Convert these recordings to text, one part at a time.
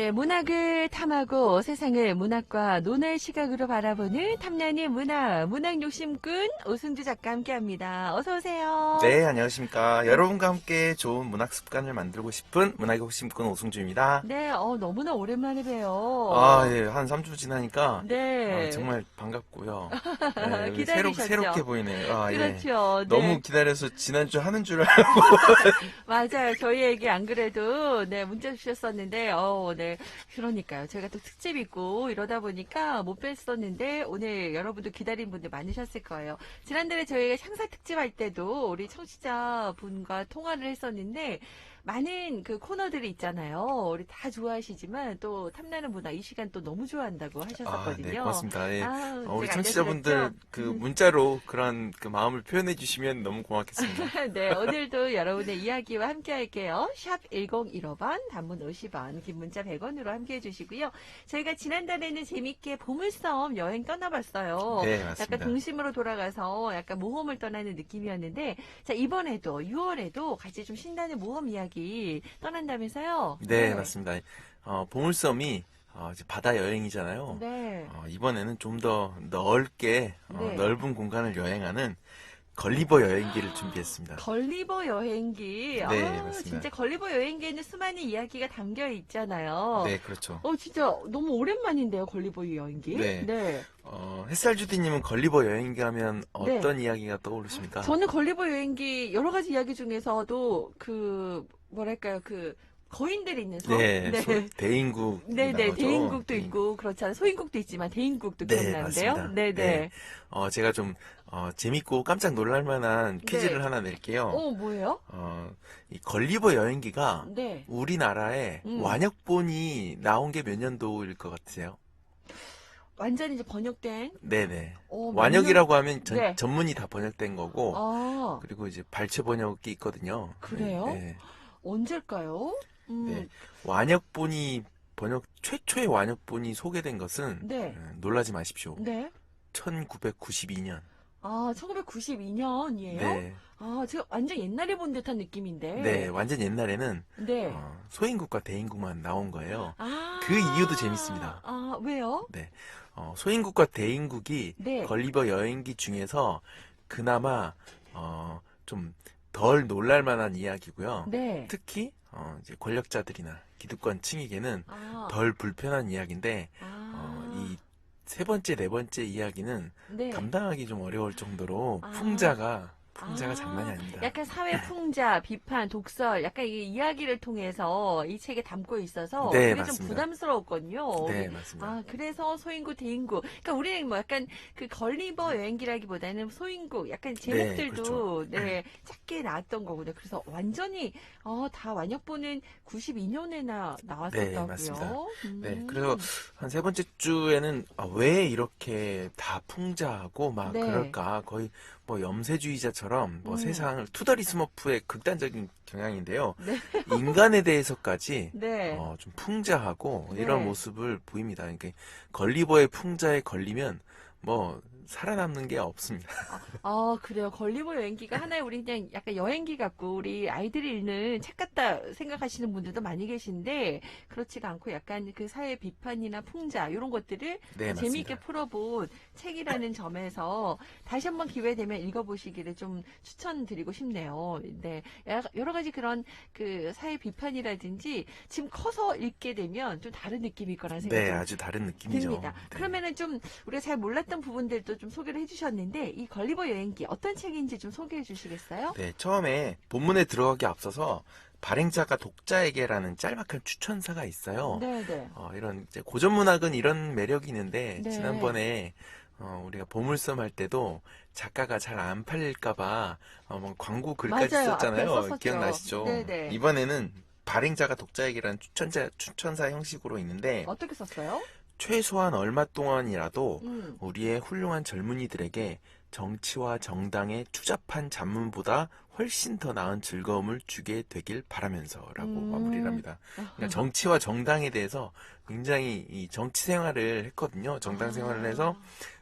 네, 문학을 탐하고 세상을 문학과 논의 시각으로 바라보는 탐나는 문학, 문학 욕심꾼 오승주 작가 함께합니다. 어서 오세요. 네, 안녕하십니까. 여러분과 함께 좋은 문학 습관을 만들고 싶은 문학의 욕심꾼 오승주입니다. 네, 어, 너무나 오랜만에 봬요. 아, 예, 한 3주 지나니까 네. 아, 정말 반갑고요. 네, 기다리셨죠? 새롭, 새롭게 보이네요. 아, 예. 그렇죠. 네. 너무 기다려서 지난주 하는 줄 알고. 맞아요. 저희에게 안 그래도 네 문자 주셨었는데 어, 네 그러니까요. 저희가 또 특집 있고 이러다 보니까 못 뵀었는데 오늘 여러분도 기다린 분들 많으셨을 거예요. 지난달에 저희가 향사 특집 할 때도 우리 청취자 분과 통화를 했었는데 많은 그 코너들이 있잖아요. 우리 다 좋아하시지만 또 탐나는 문화 이 시간 또 너무 좋아한다고 아, 하셨었거든요. 네, 고맙습니다. 예. 아, 어, 우리 청취자분들? 그 문자로 그런 그 마음을 표현해 주시면 너무 고맙겠습니다. 네, 오늘도 여러분의 이야기와 함께 할게요. 샵 1015번, 단문 50원, 긴 문자 100원으로 함께 해주시고요. 저희가 지난달에는 재밌게 보물섬 여행 떠나봤어요. 네, 약간 맞습니다. 동심으로 돌아가서 약간 모험을 떠나는 느낌이었는데, 자, 이번에도 6월에도 같이 좀 신나는 모험 이야기 떠난다면서요? 네, 맞습니다. 어, 보물섬이 어, 이제 바다 여행이잖아요. 네. 어, 이번에는 좀 더 넓게 어, 네. 넓은 공간을 여행하는 걸리버 여행기를 준비했습니다. 걸리버 여행기. 네, 아, 맞습니다. 진짜 걸리버 여행기에는 수많은 이야기가 담겨 있잖아요. 네, 그렇죠. 어, 진짜 너무 오랜만인데요, 걸리버 여행기. 네. 네. 어, 햇살 주디님은 걸리버 여행기 하면 어떤 이야기가 떠오르십니까? 저는 걸리버 여행기 여러 가지 이야기 중에서도 그 뭐랄까요 그 거인들이 있는 섬. 네, 네. 소- 대인국. 네, 네? 대인국도 대인- 있고 그렇잖아요. 소인국도 있지만 대인국도 네, 기억나는데요. 네, 네. 네. 어, 제가 좀 어, 재밌고 깜짝 놀랄 만한 퀴즈를 네. 하나 낼게요. 어, 뭐예요? 어, 이 걸리버 여행기가 네. 우리나라에 음. 완역본이 나온 게 몇 년도일 것 같으세요? 완전히 이제 번역된 네네. 어, 완역이라고 하면 전, 네. 전문이 다 번역된 거고, 아, 그리고 이제 발췌 번역이 있거든요. 그래요? 네, 네. 언제일까요? 음, 네. 완역본이 번역 최초의 완역본이 소개된 것은 네. 어, 놀라지 마십시오. 네. 1992년. 아, 1992년이에요? 네. 아, 제가 완전 옛날에 본 듯한 느낌인데. 네, 완전 옛날에는 네. 어, 소인국과 대인국만 나온 거예요. 아. 그 이유도 재밌습니다. 아, 왜요? 어, 소인국과 대인국이 네. 걸리버 여행기 중에서 그나마 어, 좀 덜 놀랄 만한 이야기고요. 네. 특히 어, 이제 권력자들이나 기득권 층에게는 아. 덜 불편한 이야기인데 아. 어, 이 세 번째, 네 번째 이야기는 네. 감당하기 좀 어려울 정도로 아. 풍자가 풍자가 아, 장난이 아닙니다. 약간 사회 풍자, 비판, 독설, 약간 이 이야기를 통해서 이 책에 담고 있어서 네, 그게 좀. 부담스러웠거든요. 네, 맞습니다. 아, 그래서 소인국, 대인국. 그러니까 우리는 뭐 약간 그 걸리버 여행기라기보다는 소인국, 약간 제목들도 네, 그렇죠. 작게 나왔던 거거든요. 그래서 완전히 어, 다 완역본은 92년에나 나왔었다고요. 네, 맞습니다. 음. 네, 그래서 한 세 번째 주에는 아, 왜 이렇게 다 풍자하고 막 네. 그럴까 거의 뭐 염세주의자처럼 뭐 음. 세상을 투덜이 스머프의 극단적인 경향인데요. 네. 인간에 대해서까지 네. 어, 좀 풍자하고 네. 이런 모습을 보입니다. 그러니까 걸리버의 풍자에 걸리면 뭐 살아남는 게 없습니다. 아, 그래요. 걸리버 여행기가 하나의 우리 그냥 약간 여행기 같고 우리 아이들이 읽는 책 같다 생각하시는 분들도 많이 계신데 그렇지가 않고 약간 그 사회 비판이나 풍자 이런 것들을 네, 재미있게 맞습니다. 풀어본 책이라는 점에서 다시 한번 기회 되면 읽어보시기를 좀 추천드리고 싶네요. 네. 여러 가지 그런 그 사회 비판이라든지 지금 커서 읽게 되면 좀 다른 느낌일 거라는 생각이 네, 좀 아주 다른 느낌이죠. 듭니다. 네. 그러면은 좀 우리가 잘 몰랐던 부분들도 좀 소개를 해주셨는데 이 걸리버 여행기 어떤 책인지 좀 소개해 주시겠어요? 네, 처음에 본문에 들어가기 앞서서 발행자가 독자에게라는 짤막한 추천사가 있어요. 네네. 어, 이런 고전 문학은 이런 매력이 있는데 네. 지난번에 어, 우리가 보물섬 할 때도 작가가 잘 안 팔릴까봐 어, 뭐 광고 글까지 맞아요. 썼잖아요. 기억나시죠? 네네. 이번에는 발행자가 독자에게라는 추천자 추천사 형식으로 있는데 어떻게 썼어요? 최소한 얼마 동안이라도 음. 우리의 훌륭한 젊은이들에게 정치와 정당의 추잡한 잡문보다 훨씬 더 나은 즐거움을 주게 되길 바라면서라고 음. 마무리를 합니다. 그러니까 정치와 정당에 대해서 굉장히 이 정치 생활을 했거든요. 정당 생활을 해서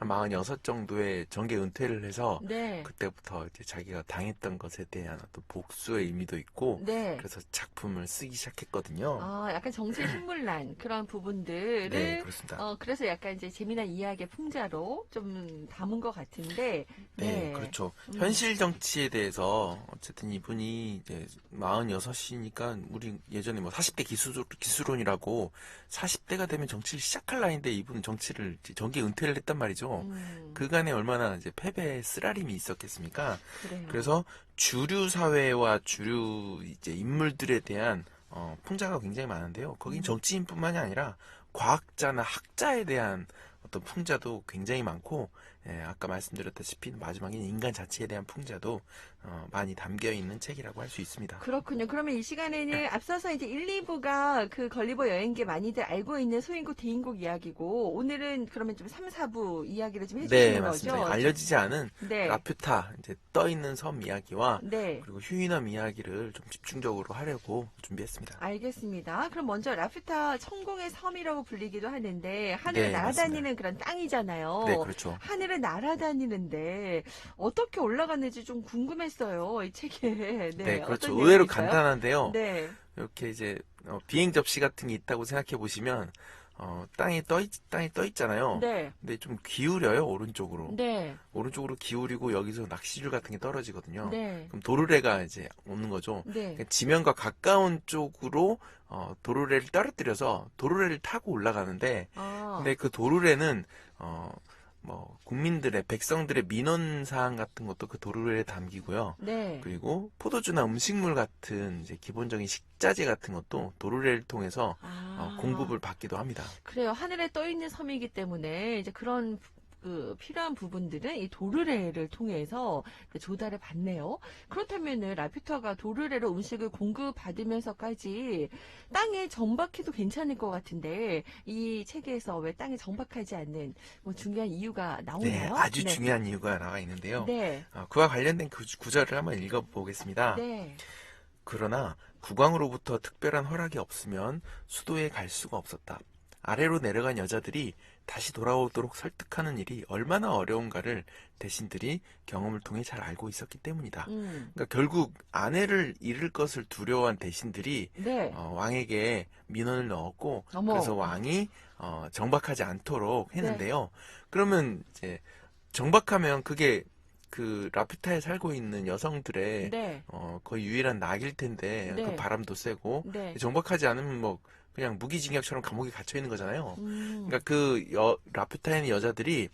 한 46 정도의 정계 은퇴를 해서 네. 그때부터 이제 자기가 당했던 것에 대한 어떤 복수의 의미도 있고 네. 그래서 작품을 쓰기 시작했거든요. 아, 약간 정치 흉물난 그런 부분들을 네, 그렇습니다. 어, 그래서 약간 이제 재미난 이야기의 풍자로 좀 담은 것 같은데. 네, 그렇죠. 음. 현실 정치에 대해서 어쨌든 이분이 이제 46이니까 우리 예전에 뭐 40대 기수, 기수론이라고 40대가 되면 정치를 시작할 나이인데 이분은 정치를 정기 은퇴를 했단 말이죠. 음, 그간에 얼마나 이제 패배의 쓰라림이 있었겠습니까? 그래요. 그래서 주류 사회와 주류 이제 인물들에 대한 어, 풍자가 굉장히 많은데요. 거긴 음. 정치인뿐만이 아니라 과학자나 학자에 대한 어떤 풍자도 굉장히 많고, 예, 아까 말씀드렸다시피 마지막에 인간 자체에 대한 풍자도 어, 많이 담겨 있는 책이라고 할 수 있습니다. 그렇군요. 그러면 이 시간에는 앞서서 이제 1, 2부가 그 걸리버 여행기 많이들 알고 있는 소인국 대인국 이야기고 오늘은 그러면 좀 3, 4부 이야기를 좀 해주시는 네, 거죠? 맞습니다. 알려지지 않은 네. 라퓨타 이제 떠 있는 섬 이야기와 네. 그리고 휴이넘 이야기를 좀 집중적으로 하려고 준비했습니다. 알겠습니다. 그럼 먼저 라퓨타 천공의 섬이라고 불리기도 하는데 하늘을 네, 날아다니는 그런 땅이잖아요. 네, 그렇죠. 하늘 을 날아다니는데 어떻게 올라가는지 좀 궁금했어요. 이 책에. 네, 네, 그렇죠. 의외로? 간단한데요. 네. 이렇게 이제 어, 비행 접시 같은 게 있다고 생각해 보시면 어, 땅에 떠 있, 땅에 떠 있잖아요. 네. 근데 좀 기울여요 오른쪽으로. 네. 오른쪽으로 기울이고 여기서 낚시줄 같은 게 떨어지거든요. 네. 그럼 도르래가 이제 오는 거죠. 네. 그러니까 지면과 가까운 쪽으로 어, 도르래를 떨어뜨려서 도르래를 타고 올라가는데, 아. 근데 그 도르래는 어, 뭐 국민들의 백성들의 민원 사항 같은 것도 그 도르래에 담기고요. 네. 그리고 포도주나 음식물 같은 이제 기본적인 식자재 같은 것도 도르래를 통해서 아. 어, 공급을 받기도 합니다. 그래요. 하늘에 떠 있는 섬이기 때문에 이제 그런 그 필요한 부분들은 이 도르래를 통해서 조달을 받네요. 그렇다면은 라퓨타가 도르래로 음식을 공급받으면서까지 땅에 정박해도 괜찮을 것 같은데 이 책에서 왜 땅에 정박하지 않는 뭐 중요한 이유가 네, 나오나요? 아주 중요한 이유가 나와 있는데요. 네. 어, 그와 관련된 그 구절을 한번 읽어보겠습니다. 네. 그러나 국왕으로부터 특별한 허락이 없으면 수도에 갈 수가 없었다. 아래로 내려간 여자들이 다시 돌아오도록 설득하는 일이 얼마나 어려운가를 대신들이 경험을 통해 잘 알고 있었기 때문이다. 음. 그러니까 결국 아내를 잃을 것을 두려워한 대신들이 네. 어, 왕에게 민원을 넣었고 어머. 그래서 왕이 어, 정박하지 않도록 했는데요. 그러면 이제 정박하면 그게 그 라퓨타에 살고 있는 여성들의 네. 어, 거의 유일한 낙일 텐데 네. 그 바람도 세고 네. 정박하지 않으면 뭐 그냥 무기징역처럼 감옥에 갇혀 있는 거잖아요. 음. 그러니까 그 여, 라퓨타에 있는 여자들이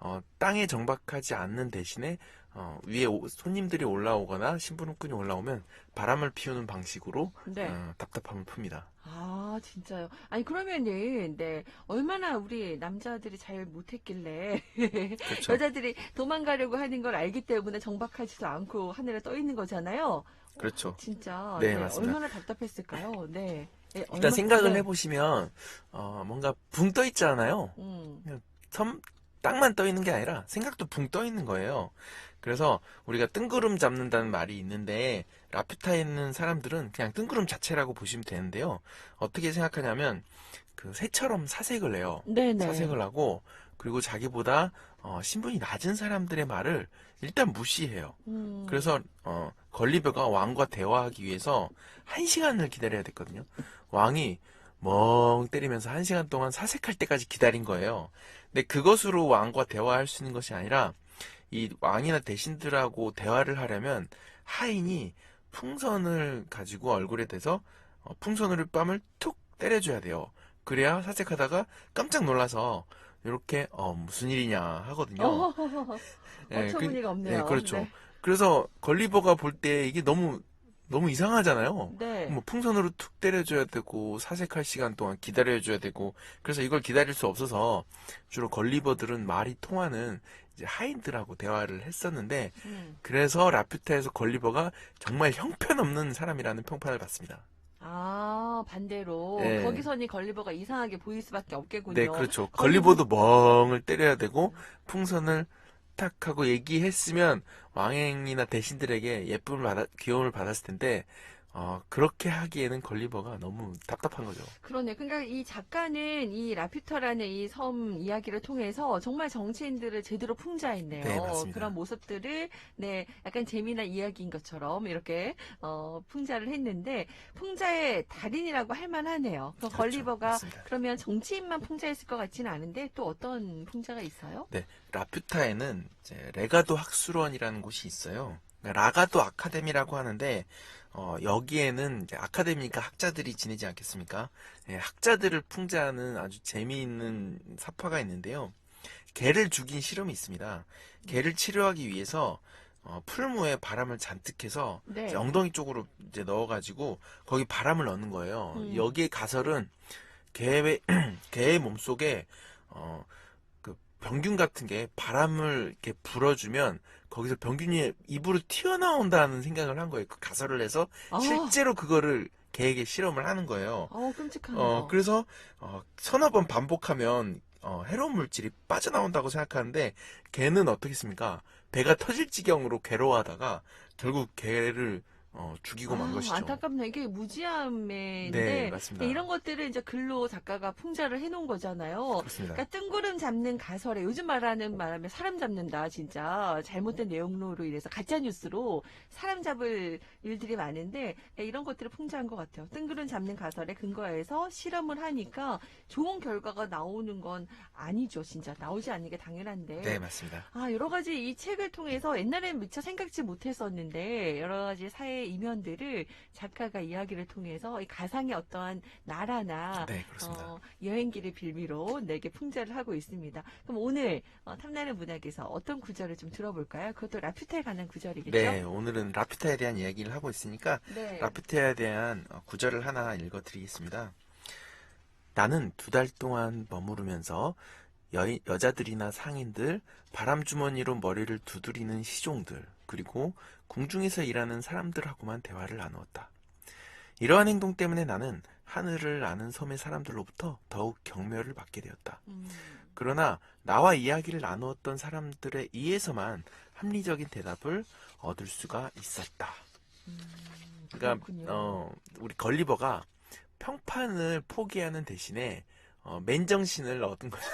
어, 땅에 정박하지 않는 대신에 어, 위에 오- 손님들이 올라오거나 심부름꾼이 올라오면 바람을 피우는 방식으로 네. 어, 답답함을 풉니다. 아, 진짜요? 아니, 그러면은, 네, 얼마나 우리 남자들이 잘 못했길래, 그렇죠. 여자들이 도망가려고 하는 걸 알기 때문에 정박하지도 않고 하늘에 떠 있는 거잖아요. 그렇죠. 진짜, 네, 맞습니다. 얼마나 답답했을까요? 네. 네, 일단 생각을 네. 해보시면 어, 뭔가 붕 떠 있잖아요. 음, 섬 땅만 떠 있는 게 아니라 생각도 붕 떠 있는 거예요. 그래서 우리가 뜬구름 잡는다는 말이 있는데 라퓨타에 있는 사람들은 그냥 뜬구름 자체라고 보시면 되는데요. 어떻게 생각하냐면 그 새처럼 사색을 해요. 네네. 사색을 하고 그리고 자기보다 어, 신분이 낮은 사람들의 말을 일단 무시해요. 음, 그래서 어, 걸리버가 왕과 대화하기 위해서 한 시간을 기다려야 됐거든요. 왕이 멍 때리면서 한 시간 동안 사색할 때까지 기다린 거예요. 근데 그것으로 왕과 대화할 수 있는 것이 아니라 이 왕이나 대신들하고 대화를 하려면 하인이 풍선을 가지고 얼굴에 대서 어, 풍선으로 뺨을 툭 때려줘야 돼요. 그래야 사색하다가 깜짝 놀라서 이렇게 어, 무슨 일이냐 하거든요. 어허허허. 예, 그- 어처구니가 없네요. 네, 그렇죠. 네. 그래서 걸리버가 볼 때 이게 너무 너무 이상하잖아요. 네. 뭐 풍선으로 툭 때려줘야 되고 사색할 시간 동안 기다려줘야 되고 그래서 이걸 기다릴 수 없어서 주로 걸리버들은 말이 통하는 이제 하인들하고 대화를 했었는데 음. 그래서 라퓨타에서 걸리버가 정말 형편없는 사람이라는 평판을 받습니다. 아, 반대로. 네. 거기서는 걸리버가 이상하게 보일 수밖에 없겠군요. 네, 그렇죠. 걸리버도 멍을 때려야 되고 풍선을 부탁하고 얘기했으면 왕행이나 대신들에게 예쁨을 받아, 귀여움을 받았을 텐데 어, 그렇게 하기에는 걸리버가 너무 답답한 거죠. 그러네. 그러니까 이 작가는 이 라퓨터라는 이 섬 이야기를 통해서 정말 정치인들을 제대로 풍자했네요. 네, 맞습니다. 그런 모습들을 네 약간 재미난 이야기인 것처럼 이렇게 어, 풍자를 했는데 풍자의 달인이라고 할 만하네요. 그 그렇죠. 걸리버가 맞습니다. 그러면 정치인만 풍자했을 것 같지는 않은데 또 어떤 풍자가 있어요? 네, 라퓨타에는 이제 레가도 학술원이라는 곳이 있어요. 그러니까 라가도 아카데미라고 하는데 어, 여기에는 이제 아카데미니까 학자들이 지내지 않겠습니까? 예, 학자들을 풍자하는 아주 재미있는 사파가 있는데요. 개를 죽인 실험이 있습니다. 개를 치료하기 위해서 어, 풀무에 바람을 잔뜩 해서 네. 엉덩이 쪽으로 이제 넣어가지고 거기 바람을 넣는 거예요. 음. 여기에 가설은 개의 개의 몸 속에 어, 그 병균 같은 게 바람을 이렇게 불어주면 거기서 병균이 입으로 튀어나온다는 생각을 한 거예요. 그 가설을 해서 아, 실제로 그거를 개에게 실험을 하는 거예요. 어, 끔찍하네요. 어, 그래서 어, 서너 번 반복하면 어, 해로운 물질이 빠져나온다고 생각하는데 개는 어떻겠습니까? 배가 터질 지경으로 괴로워하다가 결국 개를 어, 죽이고 만 아, 것이죠. 안타깝네. 이게 무지함인데 네, 맞습니다. 이런 것들을 이제 글로 작가가 풍자를 해놓은 거잖아요. 그렇습니다. 그러니까 뜬구름 잡는 가설에 요즘 말하는 말하면 사람 잡는다 진짜 잘못된 내용으로 인해서 가짜 뉴스로 사람 잡을 일들이 많은데 이런 것들을 풍자한 것 같아요. 뜬구름 잡는 가설에 근거해서 실험을 하니까 좋은 결과가 나오는 건 아니죠 진짜 나오지 않는 게 당연한데 네, 맞습니다. 아, 여러 가지 이 책을 통해서 옛날엔 미처 생각지 못했었는데, 여러 가지 사회 이면들을 작가가 이야기를 통해서 이 가상의 어떠한 나라나, 네. 어, 여행기를 빌미로 내게 풍자를 하고 있습니다. 그럼 오늘 어, 탐나는 문학에서 어떤 구절을 좀 들어볼까요? 그것도 라퓨타에 관한 구절이겠죠? 네, 오늘은 라퓨타에 대한 이야기를 하고 있으니까 네. 라퓨타에 대한 어, 구절을 하나 읽어드리겠습니다. 나는 두 달 동안 머무르면서 여, 여자들이나 상인들, 바람주머니로 머리를 두드리는 시종들, 그리고 궁중에서 일하는 사람들하고만 대화를 나누었다. 이러한 행동 때문에 나는 하늘을 아는 섬의 사람들로부터 더욱 경멸을 받게 되었다. 음, 그러나 나와 이야기를 나누었던 사람들의 이에서만 합리적인 대답을 얻을 수가 있었다. 음, 그러니까. 어, 우리 걸리버가 평판을 포기하는 대신에 어, 맨정신을 얻은 거죠.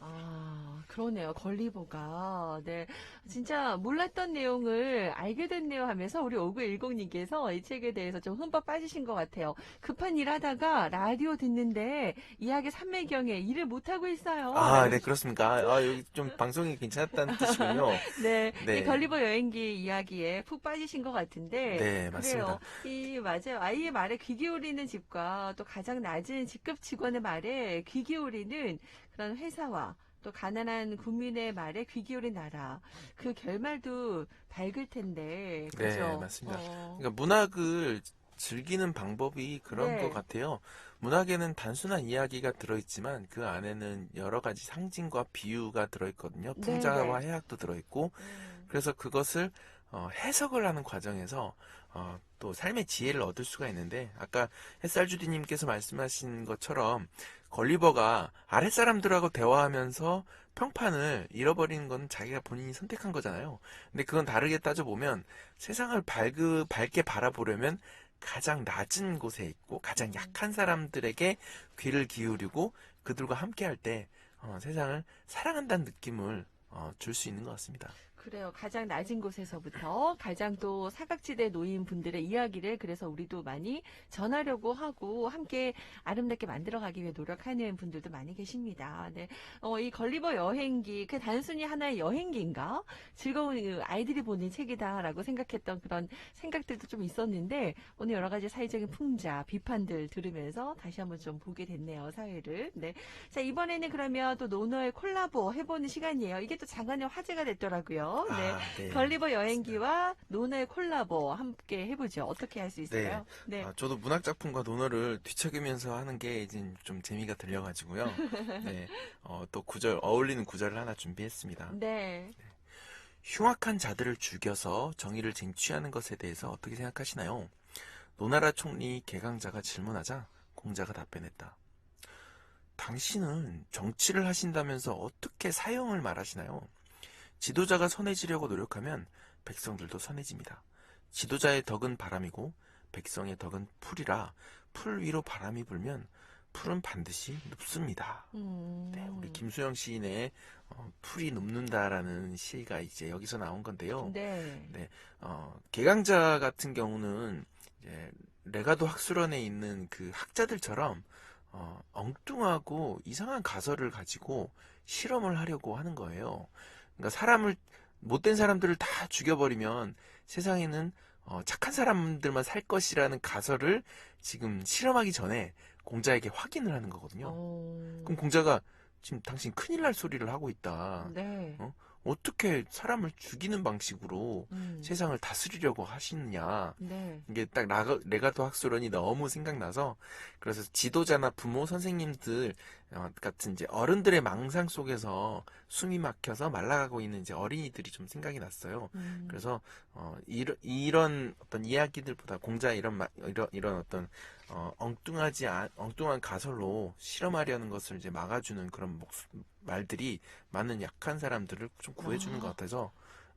아, 그러네요. 걸리버가. 네. 진짜 몰랐던 내용을 알게 됐네요 하면서 우리 5910님께서 이 책에 대해서 좀 흠뻑 빠지신 것 같아요. 급한 일 하다가 라디오 듣는데 이야기 삼매경에 일을 못하고 있어요. 아, 네, 그렇습니까? 아, 여기 좀 방송이 괜찮았다는 뜻이군요. 네. 네. 이 걸리버 여행기 이야기에 푹 빠지신 것 같은데. 네, 맞습니다. 그래요. 이 맞아요. 아이의 말에 귀 기울이는 집과 또 가장 낮은 직급 직원의 말에 귀 기울이는 그런 회사와 또 가난한 국민의 말에 귀 기울인 나라. 그 결말도 밝을 텐데. 네, 그죠? 맞습니다. 어. 그러니까 문학을 즐기는 방법이 그런 네. 것 같아요. 문학에는 단순한 이야기가 들어있지만 그 안에는 여러 가지 상징과 비유가 들어있거든요. 네, 풍자와 네. 해학도 들어있고 음. 그래서 그것을 어, 해석을 하는 과정에서 어, 또 삶의 지혜를 얻을 수가 있는데 아까 햇살 주디님께서 말씀하신 것처럼 걸리버가 아랫사람들하고 대화하면서 평판을 잃어버리는 건 자기가 본인이 선택한 거잖아요. 근데 그건 다르게 따져보면 세상을 밝그, 밝게 바라보려면 가장 낮은 곳에 있고 가장 약한 사람들에게 귀를 기울이고 그들과 함께 할 때 어, 세상을 사랑한다는 느낌을 어, 줄 수 있는 것 같습니다. 그래요. 가장 낮은 곳에서부터 가장 또 사각지대 놓인 분들의 이야기를 그래서 우리도 많이 전하려고 하고 함께 아름답게 만들어가기 위해 노력하는 분들도 많이 계십니다. 네. 어, 이 걸리버 여행기, 그 단순히 하나의 여행기인가? 즐거운 그 아이들이 보는 책이다라고 생각했던 그런 생각들도 좀 있었는데 오늘 여러 가지 사회적인 풍자, 비판들 들으면서 다시 한번 좀 보게 됐네요. 사회를. 네. 자, 이번에는 그러면 또 노너의 콜라보 해보는 시간이에요. 이게 또 장안의 화제가 됐더라고요. 네. 아, 네. 걸리버 여행기와 노너의 콜라보 함께 해보죠. 어떻게 할 수 있을까요? 네. 아, 저도 문학 작품과 논어를 뒤척이면서 하는 게 이제 좀 재미가 들려가지고요. 네, 어, 또 구절 어울리는 구절을 하나 준비했습니다. 네. 흉악한 자들을 죽여서 정의를 쟁취하는 것에 대해서 어떻게 생각하시나요? 노나라 총리 개강자가 질문하자 공자가 답변했다. 당신은 정치를 하신다면서 어떻게 사형을 말하시나요? 지도자가 선해지려고 노력하면 백성들도 선해집니다. 지도자의 덕은 바람이고 백성의 덕은 풀이라 풀 위로 바람이 불면 풀은 반드시 눕습니다. 음. 네, 우리 김수영 시인의 어, 풀이 눕는다라는 시가 이제 여기서 나온 건데요. 네. 어, 개강자 같은 경우는 이제 레가도 학술원에 있는 그 학자들처럼 어, 엉뚱하고 이상한 가설을 가지고 실험을 하려고 하는 거예요. 그러니까 사람을 못된 사람들을 다 죽여버리면 세상에는 어, 착한 사람들만 살 것이라는 가설을 지금 실험하기 전에 공자에게 확인을 하는 거거든요. 어. 그럼 공자가 지금 당신 큰일 날 소리를 하고 있다. 네. 어? 어떻게 사람을 죽이는 방식으로 음. 세상을 다스리려고 하시느냐. 네. 이게 딱 라가, 레가토 학술원이 너무 생각나서 그래서 지도자나 부모 선생님들 어, 같은 이제 어른들의 망상 속에서 숨이 막혀서 말라가고 있는 이제 어린이들이 좀 생각이 났어요. 음. 그래서 어, 이런, 이런 어떤 이야기들보다 공자 이런 마- 이런 이런 어떤 어, 엉뚱하지 않, 엉뚱한 가설로 실험하려는 것을 이제 막아주는 그런 목, 말들이 많은 약한 사람들을 좀 구해주는 아. 것 같아서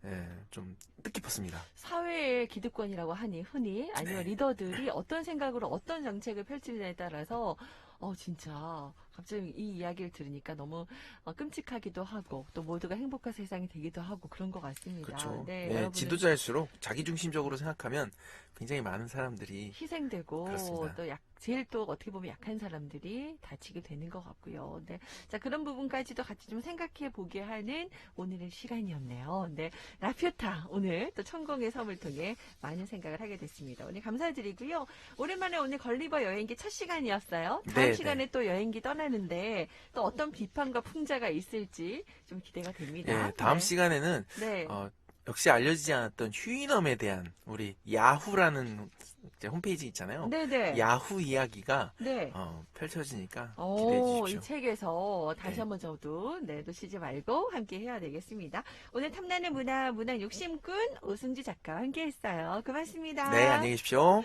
예, 좀 뜻깊었습니다. 사회의 기득권이라고 하니 흔히 아니면 네. 리더들이 어떤 생각으로 어떤 정책을 펼치느냐에 따라서 어 진짜 갑자기 이 이야기를 들으니까 너무 어, 끔찍하기도 하고 또 모두가 행복한 세상이 되기도 하고 그런 것 같습니다. 그렇죠. 네, 예, 여러분은 지도자일수록 자기중심적으로 생각하면 굉장히 많은 사람들이 희생되고 그렇습니다. 또 약, 제일 또 어떻게 보면 약한 사람들이 다치게 되는 것 같고요. 네. 자, 그런 부분까지도 같이 좀 생각해 보게 하는 오늘의 시간이었네요. 네. 라퓨타 오늘 또 천공의 섬을 통해 많은 생각을 하게 됐습니다. 오늘 감사드리고요. 오랜만에 오늘 걸리버 여행기 첫 시간이었어요. 다음 네, 시간에 또 여행기 떠나 는데 또 어떤 비판과 풍자가 있을지 좀 기대가 됩니다. 예, 다음 네. 시간에는 네. 어, 역시 알려지지 않았던 휴인엄에 대한 우리 야후라는 홈페이지 있잖아요. 네네. 야후 이야기가 네. 어, 펼쳐지니까 기대해 오, 주십시오. 이 책에서 다시 네. 한번 저도 네, 놓치지 말고 함께 해야 되겠습니다. 오늘 탐나는 문화 문학 욕심꾼 오승지 작가와 함께 했어요. 고맙습니다. 네, 안녕히 계십시오.